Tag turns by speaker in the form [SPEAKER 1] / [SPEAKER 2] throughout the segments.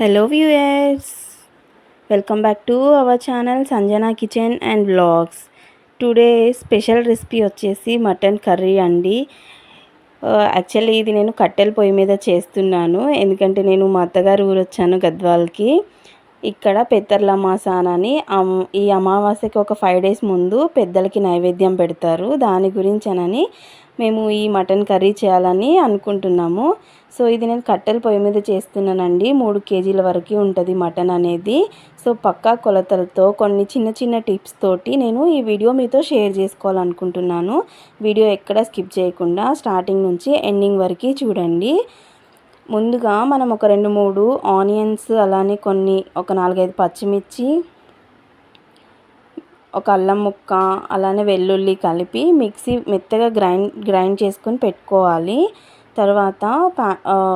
[SPEAKER 1] Hello viewers welcome back to our channel Sanjana kitchen and blogs today special recipe వచ్చేసి mutton curry అండి. Uh, actually ఇది నేను కట్టెల పొయ్యి మీద చేస్తున్నాను. ఎందుకంటే నేను మా అత్తగారు ఊరు వచ్చాను గద్వాల్కి. ఇక్కడ పెద్దర్ల అమాసానని ఈ అమావాస్యకి ఒక ఫైవ్ డేస్ ముందు పెద్దలకి నైవేద్యం పెడతారు. దాని గురించనని మేము ఈ మటన్ కర్రీ చేయాలని అనుకుంటున్నాము. సో ఇది నేను కట్టెల పొయ్యి మీద చేస్తున్నానండి. మూడు కేజీల వరకు ఉంటుంది మటన్ అనేది. సో పక్కా కొలతలతో కొన్ని చిన్న చిన్న టిప్స్ తోటి నేను ఈ వీడియో మీతో షేర్ చేసుకోవాలనుకుంటున్నాను. వీడియో ఎక్కడ స్కిప్ చేయకుండా స్టార్టింగ్ నుంచి ఎండింగ్ వరకు చూడండి. ముందుగా మనం ఒక రెండు మూడు ఆనియన్స్ అలానే కొన్ని ఒక నాలుగైదు పచ్చిమిర్చి ఒక అల్లం ముక్క అలానే వెల్లుల్లి కలిపి మిక్సీ మెత్తగా గ్రైండ్ గ్రైండ్ చేసుకొని పెట్టుకోవాలి. తర్వాత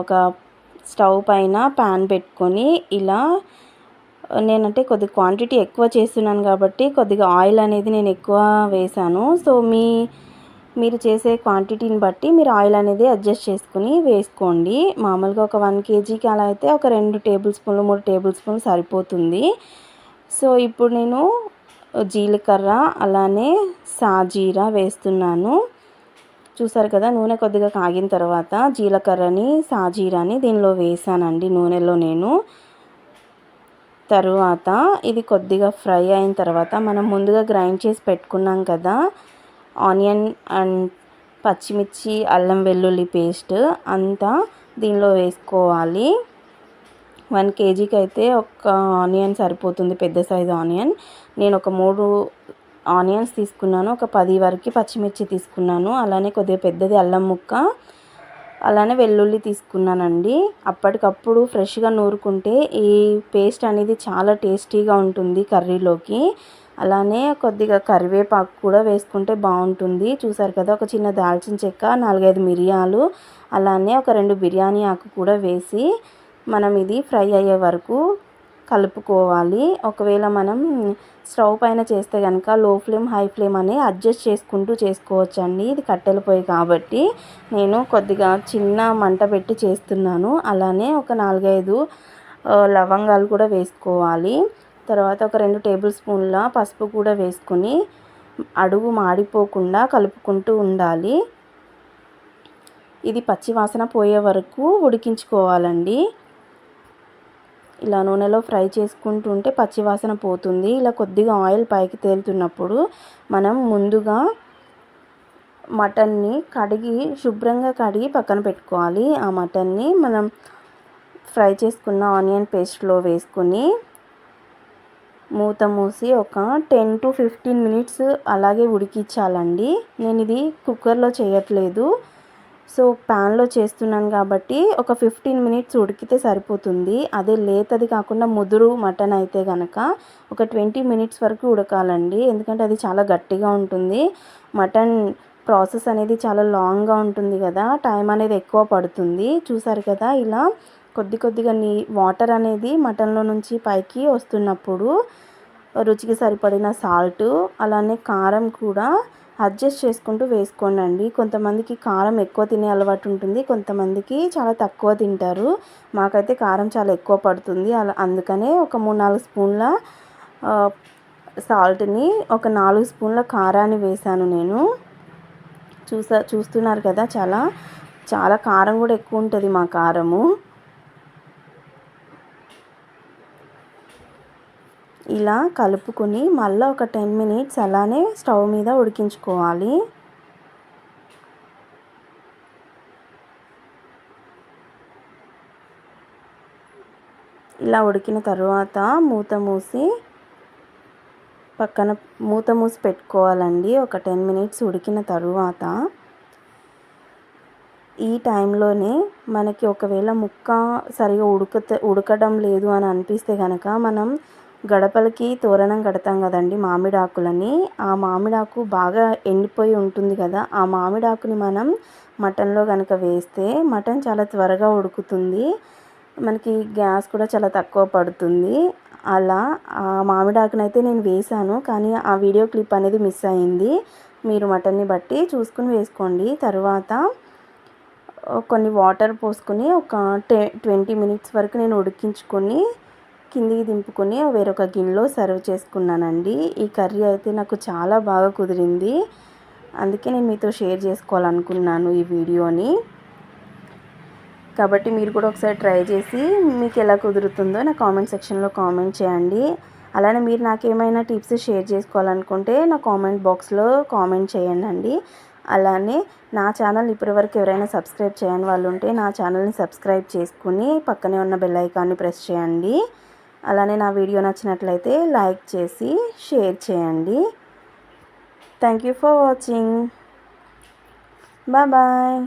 [SPEAKER 1] ఒక స్టవ్ పైన ప్యాన్ పెట్టుకొని ఇలా నేనంటే కొద్ది క్వాంటిటీ ఎక్కువ చేస్తున్నాను కాబట్టి కొద్దిగా ఆయిల్ అనేది నేను ఎక్కువ వేసాను సో మీ మీరు చేసే క్వాంటిటీని బట్టి మీరు ఆయిల్ అనేది అడ్జస్ట్ చేసుకుని వేసుకోండి. మామూలుగా ఒక వన్ కేజీకి అలా అయితే ఒక రెండు టేబుల్ స్పూన్లు మూడు టేబుల్ స్పూన్లు సరిపోతుంది. సో ఇప్పుడు నేను జీలకర్ర అలానే సాజీరా వేస్తున్నాను. చూసారు కదా నూనె కొద్దిగా కాగిన తర్వాత జీలకర్రని సాజీరాని దీనిలో వేసానండి నూనెలో నేను. తరువాత ఇది కొద్దిగా ఫ్రై అయిన తర్వాత మనం ముందుగా గ్రైండ్ చేసి పెట్టుకున్నాం కదా ఆనియన్ అండ్ పచ్చిమిర్చి అల్లం వెల్లుల్లి పేస్ట్ అంతా దీనిలో వేసుకోవాలి. వన్ కేజీకి అయితే ఒక ఆనియన్ సరిపోతుంది పెద్ద సైజు ఆనియన్. నేను ఒక మూడు ఆనియన్స్ తీసుకున్నాను ఒక పది వరకు పచ్చిమిర్చి తీసుకున్నాను. అలానే కొద్దిగా పెద్దది అల్లం ముక్క అలానే వెల్లుల్లి తీసుకున్నానండి. అప్పటికప్పుడు ఫ్రెష్గా నూరుకుంటే ఈ పేస్ట్ అనేది చాలా టేస్టీగా ఉంటుంది కర్రీలోకి. అలానే కొద్దిగా కరివేపాకు కూడా వేసుకుంటే బాగుంటుంది. చూసారు కదా ఒక చిన్న దాల్చిన చెక్క నాలుగైదు మిరియాలు అలానే ఒక రెండు బిర్యానీ ఆకు కూడా వేసి మనం ఇది ఫ్రై అయ్యే వరకు కలుపుకోవాలి. ఒకవేళ మనం స్టవ్ పైన చేస్తే కనుక లో ఫ్లేమ్ హై ఫ్లేమ్ అని అడ్జస్ట్ చేసుకుంటూ చేసుకోవచ్చండి. ఇది కట్టెల పొయ్యి కాబట్టి నేను కొద్దిగా చిన్న మంట పెట్టి చేస్తున్నాను. అలానే ఒక నాలుగైదు లవంగాలు కూడా వేసుకోవాలి. తర్వాత ఒక రెండు టేబుల్ స్పూన్ల పసుపు కూడా వేసుకొని అడుగు మాడిపోకుండా కలుపుకుంటూ ఉండాలి. ఇది పచ్చివాసన పోయే వరకు ఉడికించుకోవాలండి. ఇలా నూనెలో ఫ్రై చేసుకుంటూ ఉంటే పచ్చివాసన పోతుంది. ఇలా కొద్దిగా ఆయిల్ పైకి తేలుతున్నప్పుడు మనం ముందుగా మటన్ని కడిగి శుభ్రంగా కడిగి పక్కన పెట్టుకోవాలి. ఆ మటన్ని మనం ఫ్రై చేసుకున్న ఆనియన్ పేస్ట్లో వేసుకొని మూత మూసి ఒక టెన్ టు ఫిఫ్టీన్ మినిట్స్ అలాగే ఉడికించాలండి. నేను ఇది కుక్కర్లో చేయట్లేదు. సో ప్యాన్లో చేస్తున్నాను కాబట్టి ఒక ఫిఫ్టీన్ మినిట్స్ ఉడికితే సరిపోతుంది. అదే లేతది కాకుండా ముదురు మటన్ అయితే కనుక ఒక ట్వంటీ మినిట్స్ వరకు ఉడకాలండి. ఎందుకంటే అది చాలా గట్టిగా ఉంటుంది. మటన్ ప్రాసెస్ అనేది చాలా లాంగ్గా ఉంటుంది కదా టైం అనేది ఎక్కువ పడుతుంది. చూసారు కదా ఇలా కొద్ది కొద్దిగా నీ వాటర్ అనేది మటన్లో నుంచి పైకి వస్తున్నప్పుడు రుచికి సరిపడిన సాల్ట్ అలానే కారం కూడా అడ్జస్ట్ చేసుకుంటూ వేసుకోండి కొంతమందికి కారం ఎక్కువ తినే అలవాటు ఉంటుంది కొంతమందికి చాలా తక్కువ తింటారు. మాకైతే కారం చాలా ఎక్కువ పడుతుంది. అలా అందుకనే ఒక మూడు నాలుగు స్పూన్ల సాల్ట్ని ఒక నాలుగు స్పూన్ల కారాన్ని వేసాను నేను. చూసా చూస్తున్నారు కదా చాలా చాలా కారం కూడా ఎక్కువ ఉంటుంది మా కారము. ఇలా కలుపుకొని మళ్ళీ ఒక టెన్ మినిట్స్ అలానే స్టవ్ మీద ఉడికించుకోవాలి. ఇలా ఉడికిన తర్వాత మూత మూసి పక్కన మూత మూసి పెట్టుకోవాలండి. ఒక టెన్ మినిట్స్ ఉడికిన తరువాత ఈ టైంలోనే మనకి ఒకవేళ ముక్క సరిగా ఉడక ఉడకడం లేదు అని అనిపిస్తే కనుక మనం గడపలకి తోరణం కడతాం కదండి మామిడాకులని. ఆ మామిడాకు బాగా ఎండిపోయి ఉంటుంది కదా. ఆ మామిడాకుని మనం మటన్లో కనుక వేస్తే మటన్ చాలా త్వరగా ఉడుకుతుంది. మనకి గ్యాస్ కూడా చాలా తక్కువ పడుతుంది. అలా ఆ మామిడాకునైతే నేను వేశాను. కానీ ఆ వీడియో క్లిప్ అనేది మిస్ అయింది. మీరు మటన్ని బట్టి చూసుకుని వేసుకోండి. తర్వాత కొన్ని వాటర్ పోసుకొని ఒక టె ట్వంటీ మినిట్స్ వరకు నేను ఉడికించుకొని కిందికి దింపుకొని వేరొక గిన్నెలో సర్వ్ చేసుకున్నానండి. ఈ కర్రీ అయితే నాకు చాలా బాగా కుదిరింది. అందుకే నేను మీతో షేర్ చేసుకోవాలనుకున్నాను ఈ వీడియోని. కాబట్టి మీరు కూడా ఒకసారి ట్రై చేసి మీకు ఎలా కుదురుతుందో నా కామెంట్ సెక్షన్లో కామెంట్ చేయండి. అలానే మీరు నాకు ఏమైనా టిప్స్ షేర్ చేసుకోవాలనుకుంటే నా కామెంట్ బాక్స్లో కామెంట్ చేయండి అండి అలానే నా ఛానల్ ఇప్పటివరకు ఎవరైనా సబ్స్క్రైబ్ చేయని వాళ్ళు ఉంటే నా ఛానల్ని సబ్స్క్రైబ్ చేసుకుని పక్కనే ఉన్న బెల్ ఐకాన్ని ప్రెస్ చేయండి. అలానే నా వీడియో నచ్చినట్లయితే లైక్ చేసి షేర్ చేయండి. Thank you for watching bye bye